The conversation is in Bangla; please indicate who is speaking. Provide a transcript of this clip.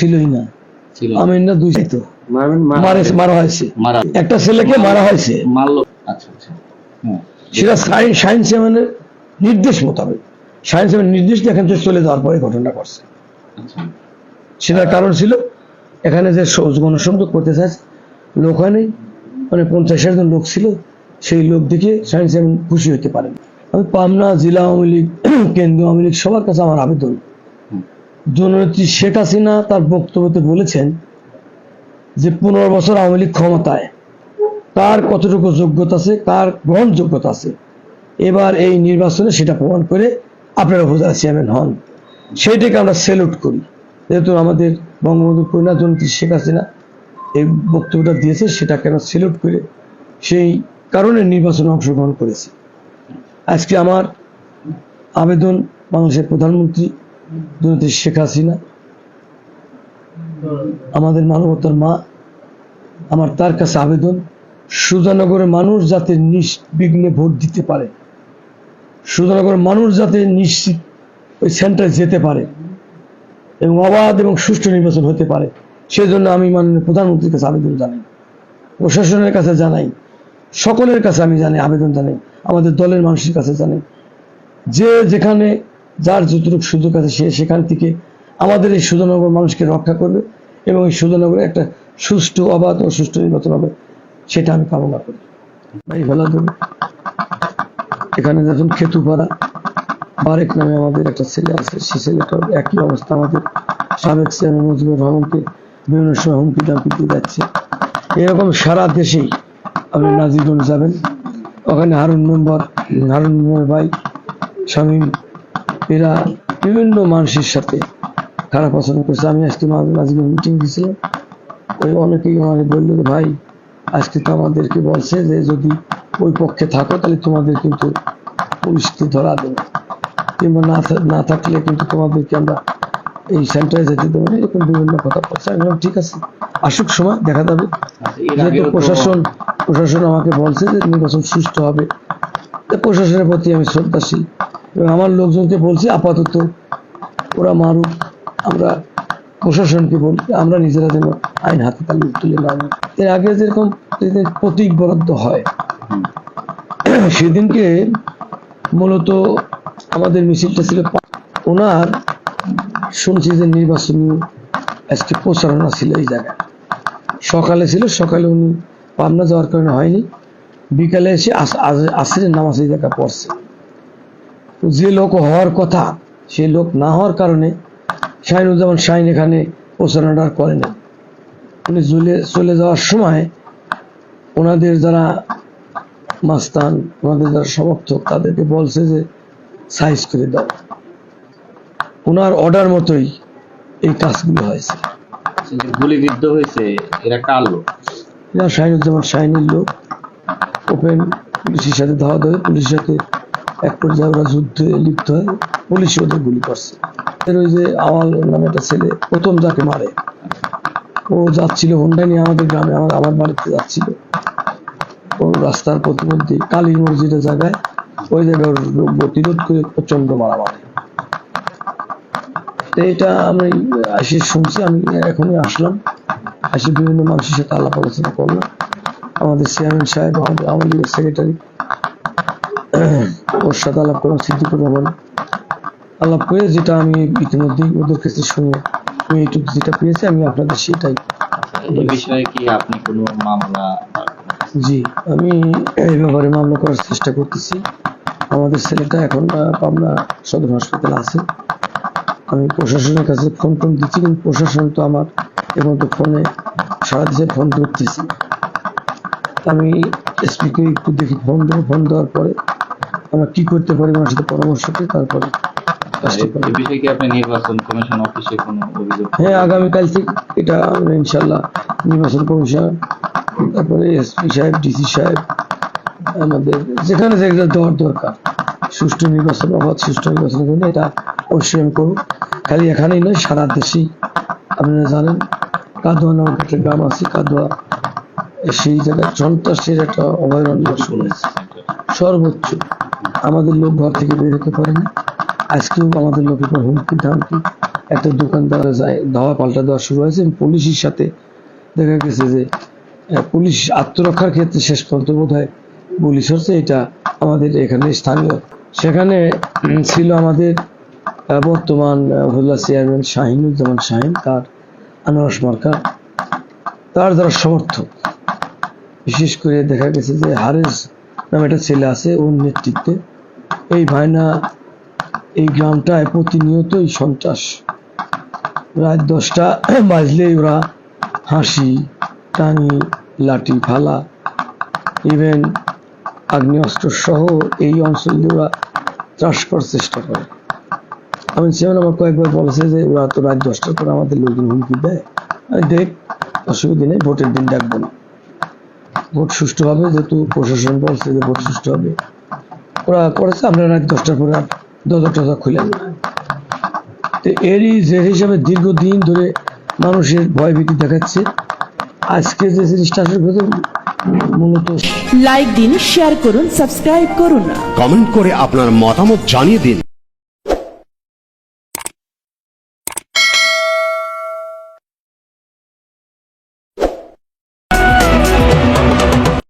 Speaker 1: ছিলই না। আমি না দুই তো। মারা হয়েছে। একটা ছেলেকে মারা হয়েছে।
Speaker 2: মারলো। আচ্ছা আচ্ছা। হ্যাঁ।
Speaker 1: সেটা সায়েন্স সায়েন্স সেভেনের নির্দেশ মোতাবেক। সায়েন্স সেভেন নির্দেশ এখান থেকে চলে যাওয়ার পরে ঘটনা করছে
Speaker 2: আচ্ছা।
Speaker 1: সেটার কারণ ছিল এখানে যে গণসংযোগ করতে চাইছে লোক হয় নাই মানে পঞ্চাশ ষাট জন লোক ছিল। সেই লোক দেখে সায়েন্স সেভেন খুশি হতে পারেন। আমি পাবনা জেলা আওয়ামী লীগ কেন্দ্রীয় আওয়ামী লীগ সবার কাছে আমার আবেদন। জননেত্রী শেখ হাসিনা তার বক্তব্যতে বলেছেন যে পনেরো বছর আওয়ামী লীগ ক্ষমতায়। কার কতটুকু যোগ্যতা আছে, কার গ্রহণযোগ্যতা আছে? এবার এই নির্বাচনে সেটা প্রমাণ করে আপনারা উপজেলা চেয়ারম্যান হন। সেইটাকে আমরা সেলুট করি। যেহেতু আমাদের বঙ্গবন্ধু কন্যা জনত্রী শেখ হাসিনা এই বক্তব্যটা দিয়েছে, সেটাকে আমরা সেলুট করে সেই কারণে নির্বাচনে অংশগ্রহণ করেছি। আজকে আমার আবেদন বাংলাদেশের প্রধানমন্ত্রী জনত্রী শেখ হাসিনা, আমাদের মানবতার মা, আমার তার কাছে আবেদন, সুজানগরের মানুষ যাতে নির্বিঘ্নে ভোট দিতে পারে, সুজানগরের মানুষ যাতে নিশ্চিত ওই সেন্টারে যেতে পারে এবং অবাধ এবং সুষ্ঠু নির্বাচন হতে পারে, সেজন্য আমি মাননীয় প্রধানমন্ত্রীর কাছে আবেদন জানাই, প্রশাসনের কাছে জানাই, সকলের কাছে আমি জানি আবেদন জানাই, আমাদের দলের মানুষের কাছে জানাই, যে যেখানে যার যতটুকু সুযোগ আছে সে সেখান থেকে আমাদের এই সুজানগর মানুষকে রক্ষা করবে এবং এই সুজানগরে একটা সুষ্ঠু অবাধ ও সুষ্ঠু নির্বাচন হবে, সেটা আমি কামনা করি। ভাই, ভালো এখানে যখন খেতুপাড়া। বারেক নামে আমাদের একটা ছেলে আছে, সে ছেলেটার একই অবস্থা আমাদের। সাবেক চেয়ারম্যান মুজিবুর রহমানকে বিভিন্ন সময় হুমকি টামকি দিয়ে যাচ্ছে। এরকম সারা দেশেই আপনি নাজিগঞ্জ যাবেন। ওখানে হারুন মেম্বার হারুন মেম্বার ভাই শামীম এরা বিভিন্ন মানুষের সাথে খারাপ আচরণ করছে। আমি আজকে নাজিগঞ্জ মিটিং দিয়েছিলাম ওই অনেকেই আমাকে বলল ভাই আজকে তো আমাদেরকে বলছে যে যদি ওই পক্ষে থাকো তাহলে তোমাদের কিন্তু পুলিশকে ধরা দেবে। কিংবা না না থাকলে কিন্তু তোমাদেরকে আমরা এই সেন্টারে যেতে দেবো না। এরকম বিভিন্ন কথা বলছে। আমি বললাম, ঠিক আছে আসুক সময় দেখা যাবে।
Speaker 2: আচ্ছা,
Speaker 1: যেহেতু প্রশাসন প্রশাসন আমাকে বলছে যে নির্বাচন সুস্থ হবে। প্রশাসনের প্রতি আমি শ্রদ্ধাশীল। এবং আমার লোকজনকে বলছি, আপাতত ওরা মারুক, আমরা প্রশাসনকে বলি, আমরা নিজেরা যেন আইন হাতে তালি তুলে না এর আগে যেরকম প্রতীক বরাদ্দ হয়, সেদিনকে মূলত আমাদের মিছিলটা ছিল ওনার শুনছি যে নির্বাচনী আজকে প্রচারণা ছিল এই জায়গায়। সকালে ছিল, সকালে উনি পাবনা যাওয়ার কারণে হয়নি। বিকালে এসে আসরের নামাজ এই জায়গায় পড়ছে। যে লোক হওয়ার কথা সেই লোক না হওয়ার কারণে শাহিনুজ্জামান শাহিন এখানে প্রচারণাটা করে না। উনি চলে চলে যাওয়ার সময় ওনাদের যারা মাস্তান ওনাদের যারা সমর্থক তাদেরকে বলছে যে সাইজ করে দাও। ওনার অর্ডার মতোই এই কাজগুলো হয়েছে।
Speaker 2: গুলিবিদ্ধ হয়েছে এরা কার লোক?
Speaker 1: এরা শাহিনুজ্জামান শাহিনীর লোক। ওপেন পুলিশের সাথে ধাওয়া দেবে পুলিশের সাথে এক পর্যায়ে ওরা যুদ্ধে লিপ্ত হয় পুলিশ ওদের গুলি করছে। এর ওই যে আওয়াল নামে একটা ছেলে, প্রথম যাকে মারে, ও যাচ্ছিল হোন্ডা নিয়ে আমাদের গ্রামে আমার আমার বাড়িতে যাচ্ছিল। ও রাস্তার প্রতিমধ্যে কালী মসজিদের জায়গায়, ওই জায়গায় প্রতিরোধ করে প্রচণ্ড মারামারি। তো এটা আমি আসি শুনছি, আমি এখনই আসলাম। আসি বিভিন্ন মানুষের সাথে আলাপ আলোচনা করলাম। আমাদের চেয়ারম্যান সাহেব, আমাদের আওয়ামী লীগের সেক্রেটারি ওর সাথে আলাপ করলাম সিদ্দিকুর রহমান আলাপ করে যেটা আমি ইতিমধ্যেই ওদের কাছে শুনে আমি এইটুকু যেটা পেয়েছি আমি আপনাদের সেটাই।
Speaker 2: এই বিষয়ে কি আপনি কোনো মামলা
Speaker 1: জি আমি এই ব্যাপারে মামলা করার চেষ্টা করতেছি। আমাদের ছেলেটা এখন পাবনা সদর হাসপাতালে আছে। আমি প্রশাসনের কাছে ফোন টোন দিচ্ছি কিন্তু প্রশাসন তো আমার এখন তো ফোনে সারা দেশে ফোন ধরতেছি। আমি এসপিকে একটু দেখি ফোন দেবো ফোন দেওয়ার পরে আমরা কি করতে পারি ওনার সাথে পরামর্শ করে। তারপরে
Speaker 2: অভিযোগ
Speaker 1: হ্যাঁ আগামীকাল থেকে এটা আমরা ইনশাল্লাহ নির্বাচন কমিশন তারপরে এসপি সাহেব ডিসি সাহেব আমাদের যেখানে যেগুলো দেওয়ার দরকার সুষ্ঠু নির্বাচন অবাধ সুষ্ঠু নির্বাচনের জন্য এটা অবশ্যই আমি করব। খালি এখানেই নয় সারা দেশেই আপনারা জানেন কাদোয়া নামক একটা গ্রাম আছে কাদোয়া সেই জায়গায় সন্ত্রাসের একটা অভয়ারণ্য শুনেছি। সর্বোচ্চ। আমাদের লোক ঘর থেকে বের হতে পারেনি আজকেও আমাদের লোকের উপর হুমকি ধামকি। একটা দোকানদার যায়, ধাওয়া পাল্টা দেওয়া শুরু হয়েছে। পুলিশের সাথে দেখা গেছে যে পুলিশ আত্মরক্ষার ক্ষেত্রে শেষ পর্যন্ত বোধ হয় পুলিশ হচ্ছে এটা আমাদের এখানে স্থানীয়। সেখানে ছিল আমাদের বর্তমান হল্লা চেয়ারম্যান শাহিনুজ্জামান শাহিন, তার আনারস মার্কা, তার যারা সমর্থক। বিশেষ করে দেখা গেছে যে হারেস নামে একটা ছেলে আছে, ওর নেতৃত্বে। এই ভাইনা এই গ্রামটায় প্রতিনিয়তই সন্ত্রাস। রাত দশটা বাজলেই ওরা হাসি, টানি, লাঠি, ফালা ইভেন আগ্নেয়াস্ত্র সহ এই অঞ্চল দিয়ে ওরা চাষ করার চেষ্টা করে। আমি সেখানে আমার কয়েকবার বলেছে যে ওরা তো রাত দশটার পর আমাদের লোকজন হুমকি দেয়। আমি দেখ, অসুবিধা নেই, ভোটের দিন ডাকবো না। ভোট সুষ্ঠু হবে যেহেতু প্রশাসন বলছে যে ভোট সুষ্ঠু হবে। ওরা করেছে আমরা রাত দশটার পরে আর দরজা টরজা খুলে তো এরই যে হিসাবে দীর্ঘদিন ধরে মানুষের ভয়ভীতি দেখাচ্ছে। আজকে যে জিনিসটা আসলে ভেতর মূলত
Speaker 3: লাইক দিন শেয়ার করুন সাবস্ক্রাইব করুন
Speaker 4: কমেন্ট করে আপনার মতামত জানিয়ে দিন।